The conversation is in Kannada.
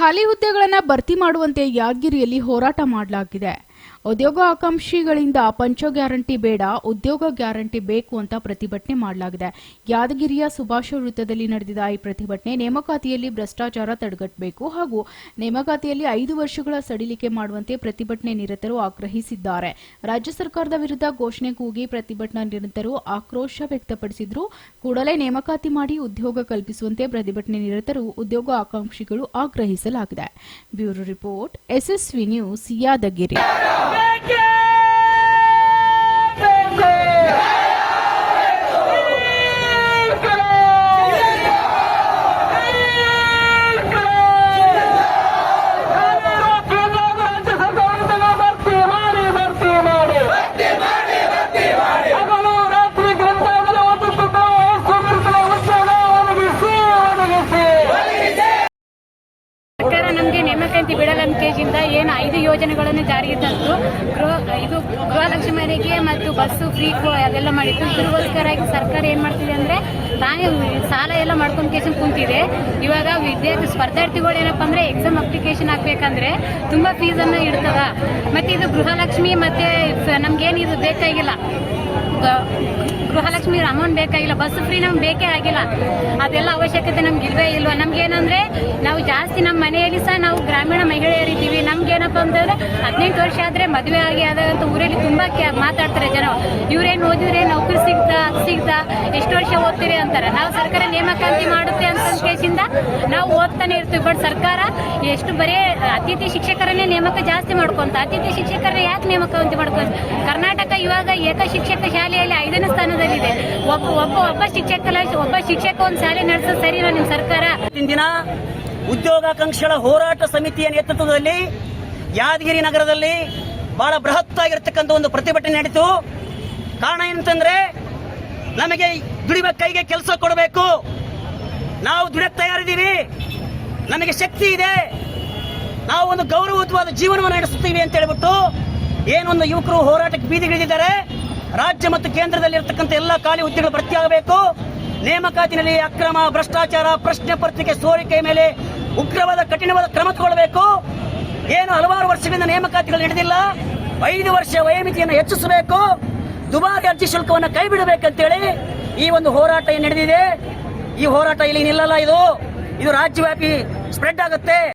ಖಾಲಿ ಹುದ್ದೆಗಳನ್ನು ಭರ್ತಿ ಮಾಡುವಂತೆ ಯಾದಗಿರಿಯಲ್ಲಿ ಹೋರಾಟ ಮಾಡಲಾಗಿದೆ. ಉದ್ಯೋಗ ಆಕಾಂಕ್ಷಿಗಳಿಂದ ಪಂಚ ಗ್ಯಾರಂಟಿ ಬೇಡ, ಉದ್ಯೋಗ ಗ್ಯಾರಂಟಿ ಬೇಕು ಅಂತ ಪ್ರತಿಭಟನೆ ಮಾಡಲಾಗಿದೆ. ಯಾದಗಿರಿಯ ಸುಭಾಷ ವೃತ್ತದಲ್ಲಿ ನಡೆದಿದ ಈ ಪ್ರತಿಭಟನೆ. ನೇಮಕಾತಿಯಲ್ಲಿ ಭ್ರಷ್ಟಾಚಾರ ತಡೆಗಟ್ಟಬೇಕು ಹಾಗೂ ನೇಮಕಾತಿಯಲ್ಲಿ ಐದು ವರ್ಷಗಳ ಸಡಿಲಿಕೆ ಮಾಡುವಂತೆ ಪ್ರತಿಭಟನೆ ನಿರತರು ಆಗ್ರಹಿಸಿದ್ದಾರೆ. ರಾಜ್ಯ ಸರ್ಕಾರದ ವಿರುದ್ಧ ಘೋಷಣೆ ಕೂಗಿ ಪ್ರತಿಭಟನಾ ನಿರತರು ಆಕ್ರೋಶ ವ್ಯಕ್ತಪಡಿಸಿದ್ರು. ಕೂಡಲೇ ನೇಮಕಾತಿ ಮಾಡಿ ಉದ್ಯೋಗ ಕಲ್ಪಿಸುವಂತೆ ಪ್ರತಿಭಟನೆ ನಿರತರು ಉದ್ಯೋಗ ಆಕಾಂಕ್ಷಿಗಳು ಆಗ್ರಹಿಸಲಾಗಿದೆ. Bureau report, SSV news, Yadgiri. ನಮಗೆ ನೇಮಕಾತಿ ಬಿಡಲ್ಲ ಅಂತ ಕೇಜಿಂದ ಏನು ಐದು ಯೋಜನೆಗಳನ್ನು ಜಾರಿಗೆ ತಂದು ಗೃಹ, ಇದು ಗೃಹಲಕ್ಷ್ಮರಿಗೆ ಮತ್ತು ಬಸ್ಸು ಫ್ರೀ ಅದೆಲ್ಲ ಮಾಡಿತ್ತು ಇದಕ್ಕೋಸ್ಕರ ಸರ್ಕಾರ ಏನು ಮಾಡ್ತಿದೆ ಅಂದರೆ ತಾನೇ ಸಾಲ ಎಲ್ಲ ಮಾಡ್ಕೊಂಡು ಕೇಸನ್ ಕುಂತಿದೆ. ಇವಾಗ ವಿದ್ಯಾರ್ಥಿ ಸ್ಪರ್ಧಾರ್ಥಿಗಳು ಏನಪ್ಪ ಅಂದರೆ ಎಕ್ಸಾಮ್ ಅಪ್ಲಿಕೇಶನ್ ಹಾಕ್ಬೇಕಂದ್ರೆ ತುಂಬ ಫೀಸನ್ನು ಇಡ್ತದ. ಮತ್ತು ಇದು ಗೃಹಲಕ್ಷ್ಮಿ ಮತ್ತು ನಮಗೇನು ಇದು ಬೇಕಾಗಿಲ್ಲ. ಗೃಹಲಕ್ಷ್ಮಿ ಅಮೌಂಟ್ ಬೇಕಾಗಿಲ್ಲ ಬಸ್ ಫ್ರೀ ನಮ್ಗೆ ಬೇಕೇ ಆಗಿಲ್ಲ. ಅದೆಲ್ಲ ಅವಶ್ಯಕತೆ ನಮ್ಗೆ ಇಲ್ವೇ ಇಲ್ವಾ? ನಮ್ಗೇನಂದ್ರೆ ನಾವು ಜಾಸ್ತಿ ನಮ್ಮ ಮನೆಯಲ್ಲಿ ಸಹ ನಾವು ಗ್ರಾಮೀಣ ಮಹಿಳೆಯರಿದ್ದೀವಿ ನಮ್ಗೇನಪ್ಪ ಅಂತಂದ್ರೆ ಹದಿನೆಂಟು ವರ್ಷ ಆದ್ರೆ ಮದುವೆ ಆಗಿ ಆದಂತ ಊರಲ್ಲಿ ತುಂಬಾ ಮಾತಾಡ್ತಾರೆ ಜನ. ಇವ್ರೇನು ಓದಿದ್ರೆ ನೌಕರಿ ಸಿಗ್ತಾ ಸಿಗ್ತಾ, ಎಷ್ಟು ವರ್ಷ ಓದ್ತೀರಿ ಅಂತಾರೆ. ನಾವು ಸರ್ಕಾರ ನೇಮಕಾತಿ ಮಾಡುತ್ತೆ ಅಂತ ಕೇಸಿಂದ ನಾವು ಓದ್ತಾನೆ ಇರ್ತೀವಿ ಬಟ್ ಸರ್ಕಾರ ಎಷ್ಟು ಬರೀ ಅತಿಥಿ ಶಿಕ್ಷಕರನ್ನೇ ನೇಮಕ ಜಾಸ್ತಿ ಮಾಡ್ಕೊಂತ, ಅತಿಥಿ ಶಿಕ್ಷಕರನ್ನ ಯಾಕೆ ನೇಮಕ ಅಂತ ಮಾಡ್ಕೊಂತ? ಕರ್ನಾಟಕ ಇವಾಗ ಏಕ ಶಿಕ್ಷಕ ಶಾಲೆಯಲ್ಲಿ ಐದನೇ ಸ್ಥಾನದಲ್ಲಿದೆ. ಒಬ್ಬ ಒಬ್ಬ ಒಬ್ಬ ಶಿಕ್ಷಕ ಒಬ್ಬ ಶಿಕ್ಷಕ ಒಂದು ಶಾಲೆ ನಡೆಸೋದು ಸರಿನಾ ನಿಮ್ಮ ಸರ್ಕಾರ? ದಿನ ಉದ್ಯೋಗಾಕಾಂಕ್ಷಿಗಳ ಹೋರಾಟ ಸಮಿತಿಯ ನೇತೃತ್ವದಲ್ಲಿ ಯಾದಗಿರಿ ನಗರದಲ್ಲಿ ಬಹಳ ಬೃಹತ್ತಾಗಿರ್ತಕ್ಕಂಥ ಒಂದು ಪ್ರತಿಭಟನೆ ನಡೀತು. ಕಾರಣ ಏನಂತಂದ್ರೆ, ನಮಗೆ ದುಡಿಬೇಕು ಕೈಗೆ ಕೆಲಸ ಕೊಡಬೇಕು. ನಾವು ದುಡಿಯಕ್ಕೆ ತಯಾರಿದ್ದೀವಿ. ನಮಗೆ ಶಕ್ತಿ ಇದೆ. ನಾವು ಒಂದು ಗೌರವಯುತವಾದ ಜೀವನವನ್ನು ನಡೆಸುತ್ತೀವಿ ಅಂತ ಹೇಳ್ಬಿಟ್ಟು ಏನೊಂದು ಯುವಕರು ಹೋರಾಟಕ್ಕೆ ಬೀದಿಗಿಳಿದಿದ್ದಾರೆ ರಾಜ್ಯ ಮತ್ತು ಕೇಂದ್ರದಲ್ಲಿ ಇರತಕ್ಕಂಥ ಎಲ್ಲ ಖಾಲಿ ಹುದ್ದೆಗಳು ಭರ್ತಿಯಾಗಬೇಕು ನೇಮಕಾತಿನಲ್ಲಿ ಅಕ್ರಮ, ಭ್ರಷ್ಟಾಚಾರ, ಪ್ರಶ್ನೆ ಪತ್ರಿಕೆ ಸೋರಿಕೆ ಮೇಲೆ ಉಗ್ರವಾದ, ಕಠಿಣವಾದ ಕ್ರಮ ತಗೊಳ್ಬೇಕು. ಏನು ಹಲವಾರು ವರ್ಷಗಳಿಂದ ನೇಮಕಾತಿಗಳು ನಡೆದಿಲ್ಲ. ಐದು ವರ್ಷ ವಯೋಮಿತಿಯನ್ನು ಹೆಚ್ಚಿಸಬೇಕು. ದುಬಾರಿ ಅರ್ಜಿ ಶುಲ್ಕವನ್ನು ಕೈ ಬಿಡಬೇಕಂತೇಳಿ ಈ ಒಂದು ಹೋರಾಟ ನಡೆದಿದೆ. ಈ ಹೋರಾಟ ಇಲ್ಲಿ ನಿಲ್ಲಲ್ಲ ಇದು. ಇದು ರಾಜ್ಯವ್ಯಾಪಿ ಸ್ಪ್ರೆಡ್ ಆಗುತ್ತೆ.